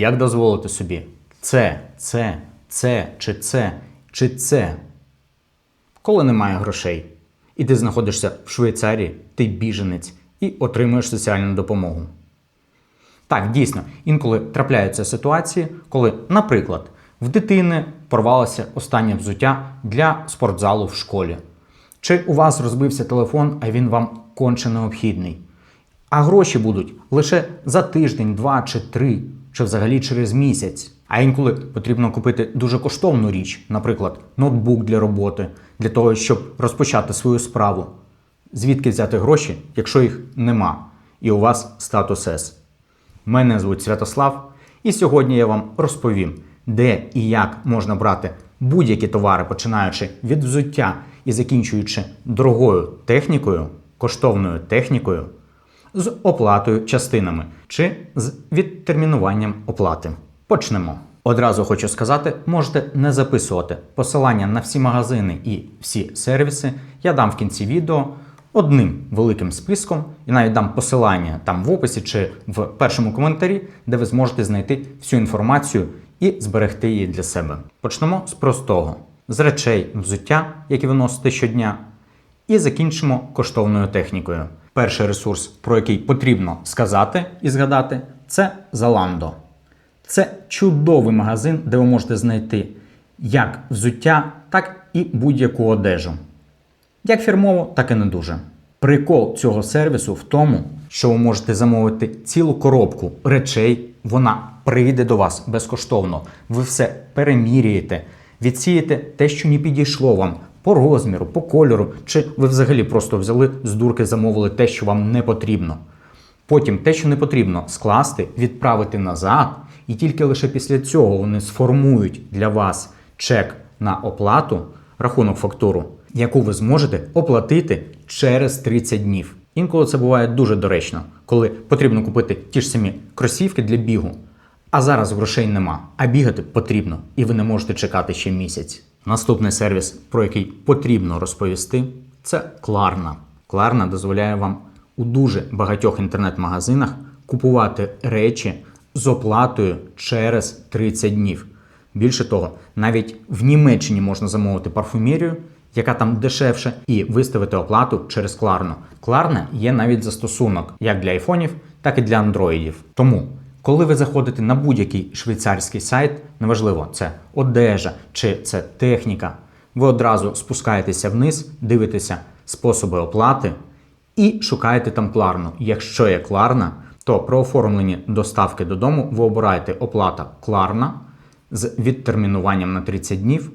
як дозволити собі це, це, це, чи це, чи це. Коли немає грошей, і ти знаходишся в Швейцарії, ти біженець і отримуєш соціальну допомогу. Так, дійсно, інколи трапляються ситуації, коли, наприклад, в дитини порвалося останнє взуття для спортзалу в школі. Чи у вас розбився телефон, а він вам конче необхідний. А гроші будуть лише за тиждень, два чи три, чи взагалі через місяць. А інколи потрібно купити дуже коштовну річ, наприклад, ноутбук для роботи, для того, щоб розпочати свою справу. Звідки взяти гроші, якщо їх нема, і у вас статус С? Мене звуть Святослав, і сьогодні я вам розповім, де і як можна брати будь-які товари, починаючи від взуття і закінчуючи дорогою технікою, коштовною технікою, з оплатою частинами чи з відтермінуванням оплати. Почнемо. Одразу хочу сказати, можете не записувати посилання на всі магазини і всі сервіси. Я дам в кінці відео одним великим списком і навіть дам посилання там в описі чи в першому коментарі, де ви зможете знайти всю інформацію і зберегти її для себе. Почнемо з простого: з речей взуття, які ви носите щодня, і закінчимо коштовною технікою. Перший ресурс, про який потрібно сказати і згадати, це Zalando. Це чудовий магазин, де ви можете знайти як взуття, так і будь-яку одежу. Як фірмово, так і не дуже. Прикол цього сервісу в тому, що ви можете замовити цілу коробку речей, вона прийде до вас безкоштовно. Ви все переміряєте, відсієте те, що не підійшло вам по розміру, по кольору, чи ви взагалі просто взяли з дурки, замовили те, що вам не потрібно. Потім те, що не потрібно, скласти, відправити назад, і тільки лише після цього вони сформують для вас чек на оплату, рахунок фактуру, яку ви зможете оплатити через 30 днів. Інколи це буває дуже доречно, коли потрібно купити ті ж самі кросівки для бігу. А зараз грошей нема, а бігати потрібно, і ви не можете чекати ще місяць. Наступний сервіс, про який потрібно розповісти, це Klarna. Klarna дозволяє вам у дуже багатьох інтернет-магазинах купувати речі з оплатою через 30 днів. Більше того, навіть в Німеччині можна замовити парфумерію, яка там дешевше, і виставити оплату через Klarna. Klarna є навіть застосунок як для айфонів, так і для андроїдів. Тому, коли ви заходите на будь-який швейцарський сайт, неважливо, це одежа чи це техніка, ви одразу спускаєтеся вниз, дивитеся способи оплати і шукаєте там Klarna. Якщо є Klarna, то про оформлені доставки додому ви обираєте оплата Klarna з відтермінуванням на 30 днів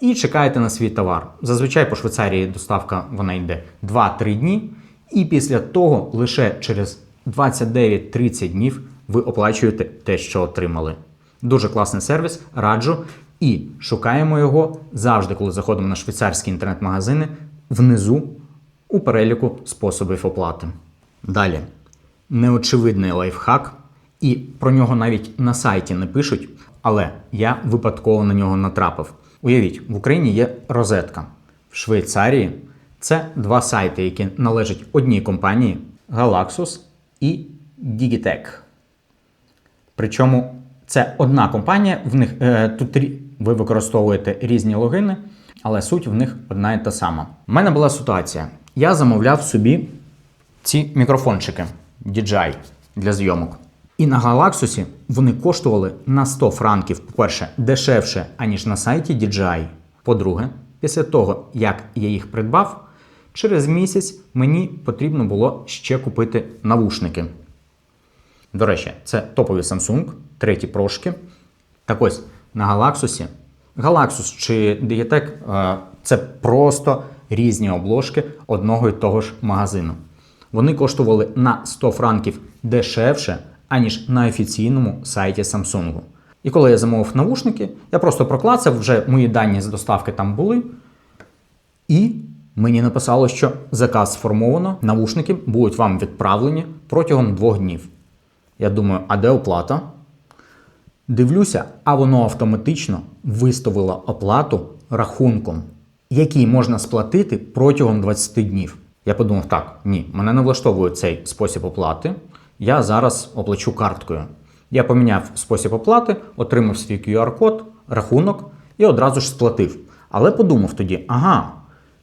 і чекаєте на свій товар. Зазвичай по Швейцарії доставка вона йде 2-3 дні, і після того лише через 29-30 днів ви оплачуєте те, що отримали. Дуже класний сервіс, раджу. І шукаємо його завжди, коли заходимо на швейцарські інтернет-магазини, внизу у переліку способів оплати. Далі, неочевидний лайфхак, і про нього навіть на сайті не пишуть, але я випадково на нього натрапив. Уявіть, в Україні є розетка. В Швейцарії це два сайти, які належать одній компанії Galaxus і Digitech. Причому це одна компанія, в них е, тут ви використовуєте різні логини, але суть в них одна і та сама. У мене була ситуація. Я замовляв собі ці мікрофончики DJI для зйомок. І на Галаксусі вони коштували на 100 франків, по-перше, дешевше, аніж на сайті DJI. По-друге, після того, як я їх придбав, через місяць мені потрібно було ще купити навушники. До речі, це топові Samsung, треті прошки. Так ось на Галаксусі. Галаксус чи Digitec е, це просто різні обложки одного і того ж магазину. Вони коштували на 100 франків дешевше, аніж на офіційному сайті Samsung. І коли я замовив навушники, я просто проклацав, вже мої дані з доставки там були. І мені написало, що заказ сформовано, навушники будуть вам відправлені протягом двох днів. Я думаю, а де оплата? Дивлюся, а воно автоматично виставило оплату рахунком, який можна сплатити протягом 20 днів. Я подумав, так, ні, мене не влаштовує цей спосіб оплати. Я зараз оплачу карткою. Я поміняв спосіб оплати, отримав свій QR-код, рахунок і одразу ж сплатив. Але подумав тоді: ага,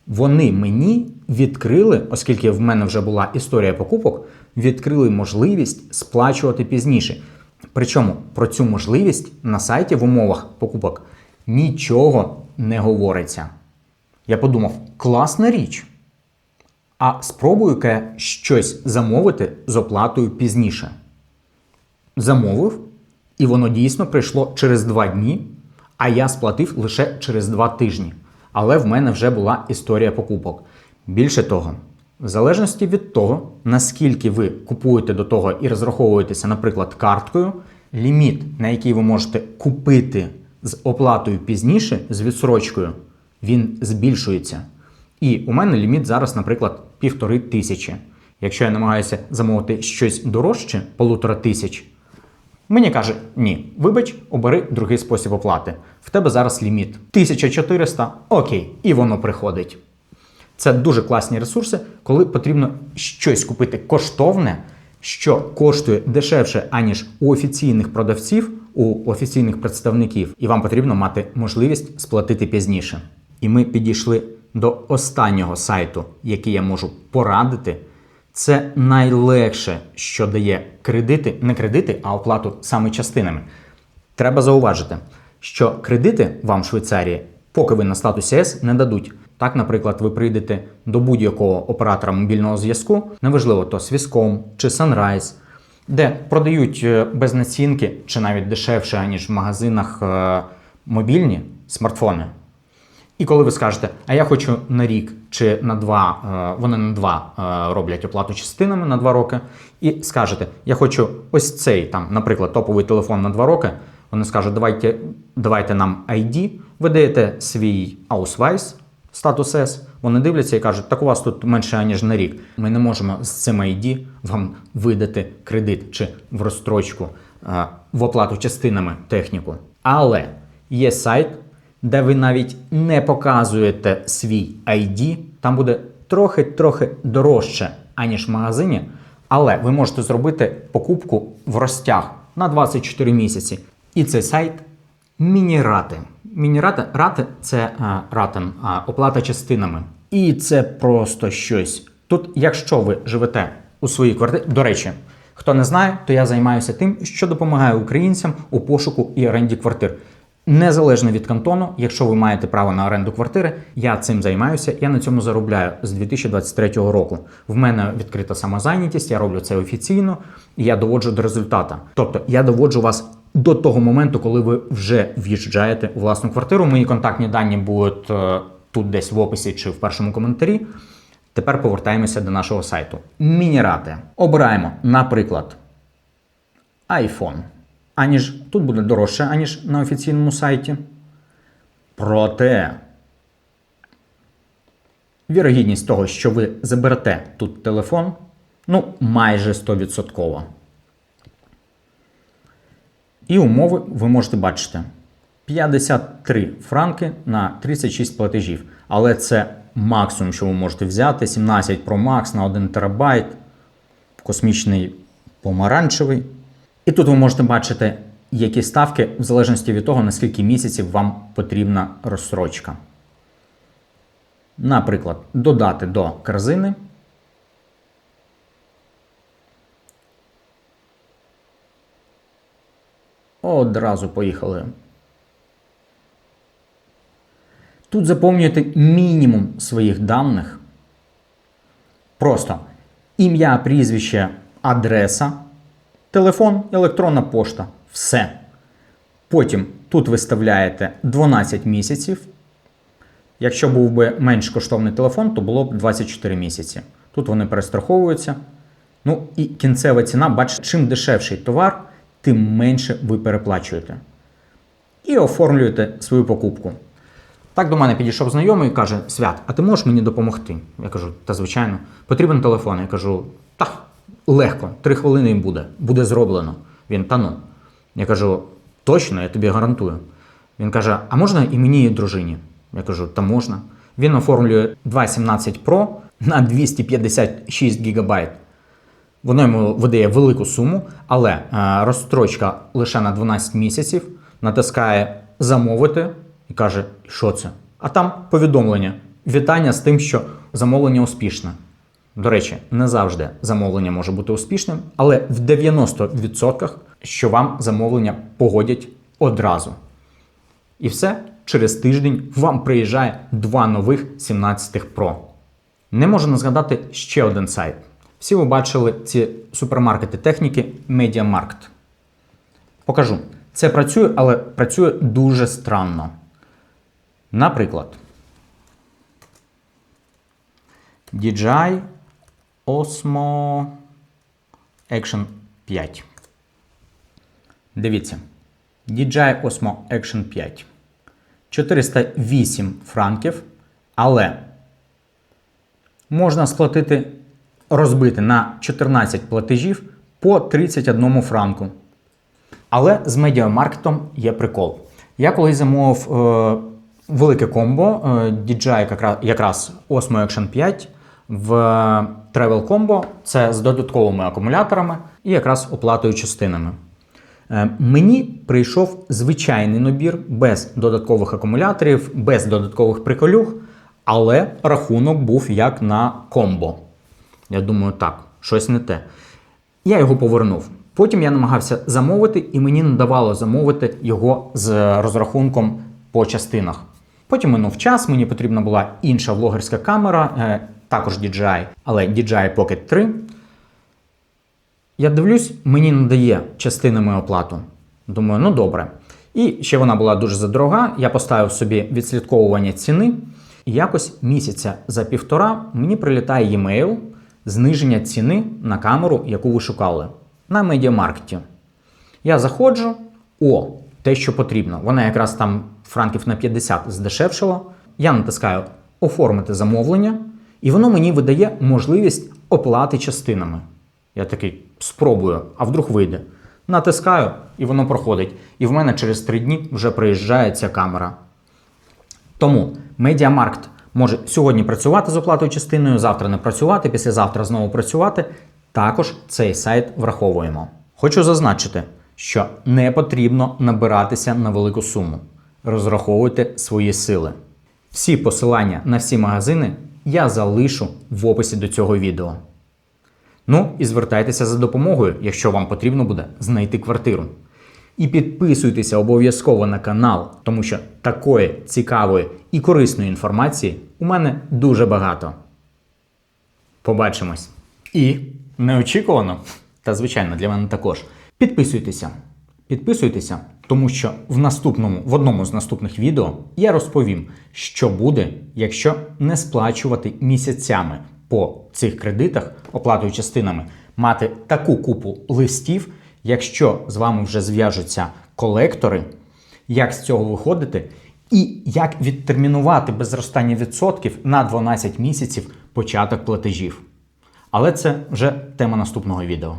вони мені відкрили, оскільки в мене вже була історія покупок, відкрили можливість сплачувати пізніше. Причому про цю можливість на сайті в умовах покупок нічого не говориться. Я подумав, класна річ. А спробую-ка щось замовити з оплатою пізніше. Замовив, і воно дійсно прийшло через два дні, а я сплатив лише через два тижні. Але в мене вже була історія покупок. Більше того, в залежності від того, наскільки ви купуєте до того і розраховуєтеся, наприклад, карткою, ліміт, на який ви можете купити з оплатою пізніше, з відсрочкою, він збільшується. І у мене ліміт зараз, наприклад, півтори тисячі. Якщо я намагаюся замовити щось дорожче, полутора тисяч, Мені каже, ні, вибач, обери другий спосіб оплати. В тебе зараз ліміт 1400, окей, і воно приходить. Це дуже класні ресурси, коли потрібно щось купити коштовне, що коштує дешевше, аніж у офіційних продавців, у офіційних представників, і вам потрібно мати можливість сплатити пізніше. І ми підійшли до останнього сайту, який я можу порадити. Це найлегше, що дає кредити, не кредити, а оплату саме частинами. Треба зауважити, що кредити вам в Швейцарії, поки ви на статусі С, не дадуть. Так, наприклад, ви прийдете до будь-якого оператора мобільного зв'язку, неважливо, то Swisscom чи Sunrise, де продають е, без націнки чи навіть дешевше, аніж в магазинах е, мобільні смартфони. І коли ви скажете, а я хочу на рік чи на два, е, вони на два е, роблять оплату частинами на два роки, і скажете, я хочу ось цей там, наприклад, топовий телефон на два роки. Вони скажуть, давайте, давайте нам ID, ви даєте свій Ausweis, статус S, вони дивляться і кажуть, так у вас тут менше ніж на рік. Ми не можемо з цим ID вам видати кредит чи в розстрочку е, в оплату частинами техніку. Але є сайт де ви навіть не показуєте свій ID, там буде трохи-трохи дорожче, аніж в магазині, але ви можете зробити покупку в розтяг на 24 місяці. І цей сайт міні-рати. Міні-рати це а, ратен, а, оплата частинами. І це просто щось. Тут, якщо ви живете у своїй квартирі, до речі, хто не знає, то я займаюся тим, що допомагаю українцям у пошуку і оренді квартир. Незалежно від кантону, якщо ви маєте право на оренду квартири, я цим займаюся. Я на цьому заробляю з 2023 року. В мене відкрита самозайнятість, я роблю це офіційно, і я доводжу до результата. Тобто я доводжу вас до того моменту, коли ви вже в'їжджаєте у власну квартиру. Мої контактні дані будуть е, тут десь в описі чи в першому коментарі. Тепер повертаємося до нашого сайту. Мінірати. Обираємо, наприклад, iPhone аніж тут буде дорожче, аніж на офіційному сайті. Проте вірогідність того, що ви заберете тут телефон, ну, майже 100%. І умови ви можете бачити. 53 франки на 36 платежів. Але це максимум, що ви можете взяти. 17 Pro Max на 1 терабайт, космічний помаранчевий. І тут ви можете бачити, які ставки, в залежності від того, наскільки місяців вам потрібна розсрочка. Наприклад, додати до корзини. Одразу поїхали. Тут заповнюєте мінімум своїх даних. Просто ім'я, прізвище, адреса. Телефон, електронна пошта. Все. Потім тут виставляєте 12 місяців. Якщо був би менш коштовний телефон, то було б 24 місяці. Тут вони перестраховуються. Ну і кінцева ціна, бачите, чим дешевший товар, тим менше ви переплачуєте. І оформлюєте свою покупку. Так до мене підійшов знайомий і каже: Свят, а ти можеш мені допомогти? Я кажу, та звичайно, потрібен телефон. Я кажу, так. Легко, три хвилини і буде, буде зроблено. Він та ну. Я кажу, точно, я тобі гарантую. Він каже: А можна і мені і дружині? Я кажу, та можна. Він оформлює 2.17 Pro на 256 ГБ. Воно йому видає велику суму, але е, розстрочка лише на 12 місяців, натискає замовити і каже, що це? А там повідомлення. Вітання з тим, що замовлення успішне. До речі, не завжди замовлення може бути успішним, але в 90% що вам замовлення погодять одразу. І все, через тиждень вам приїжджає два нових 17 Pro. Не можу не згадати ще один сайт. Всі ви бачили ці супермаркети техніки MediaMarkt. Покажу. Це працює, але працює дуже странно. Наприклад, DJI Osmo Action 5. Дивіться. DJI Osmo Action 5. 408 франків, але можна сплатити, розбити на 14 платежів по 31 франку. Але з медіамаркетом є прикол. Я колись замовив е, велике комбо е, DJI якраз, Osmo Action 5 в Travel Combo. Це з додатковими акумуляторами і якраз оплатою частинами. Е, Мені прийшов звичайний набір без додаткових акумуляторів, без додаткових приколюх, але рахунок був як на комбо. Я думаю, так, щось не те. Я його повернув. Потім я намагався замовити, і мені не давало замовити його з розрахунком по частинах. Потім минув час, мені потрібна була інша влогерська камера, е, також DJI, але DJI Pocket 3. Я дивлюсь, мені не дає частинами оплату. Думаю, ну добре. І ще вона була дуже задорога. Я поставив собі відслідковування ціни. І якось місяця за півтора мені прилітає e-mail зниження ціни на камеру, яку ви шукали на медіамаркеті. Я заходжу, о, те, що потрібно. Вона якраз там франків на 50 здешевшила. Я натискаю оформити замовлення, і воно мені видає можливість оплати частинами. Я такий спробую, а вдруг вийде. Натискаю, і воно проходить. І в мене через 3 дні вже приїжджає ця камера. Тому Медіамаркт може сьогодні працювати з оплатою частиною, завтра не працювати, післязавтра знову працювати. Також цей сайт враховуємо. Хочу зазначити, що не потрібно набиратися на велику суму. Розраховуйте свої сили. Всі посилання на всі магазини я залишу в описі до цього відео. Ну і звертайтеся за допомогою, якщо вам потрібно буде знайти квартиру. І підписуйтеся обов'язково на канал, тому що такої цікавої і корисної інформації у мене дуже багато. Побачимось. І неочікувано, та звичайно для мене також. Підписуйтеся. Підписуйтеся, тому що в наступному, в одному з наступних відео я розповім, що буде, якщо не сплачувати місяцями по цих кредитах, оплатою частинами, мати таку купу листів, якщо з вами вже зв'яжуться колектори, як з цього виходити, і як відтермінувати без зростання відсотків на 12 місяців початок платежів. Але це вже тема наступного відео.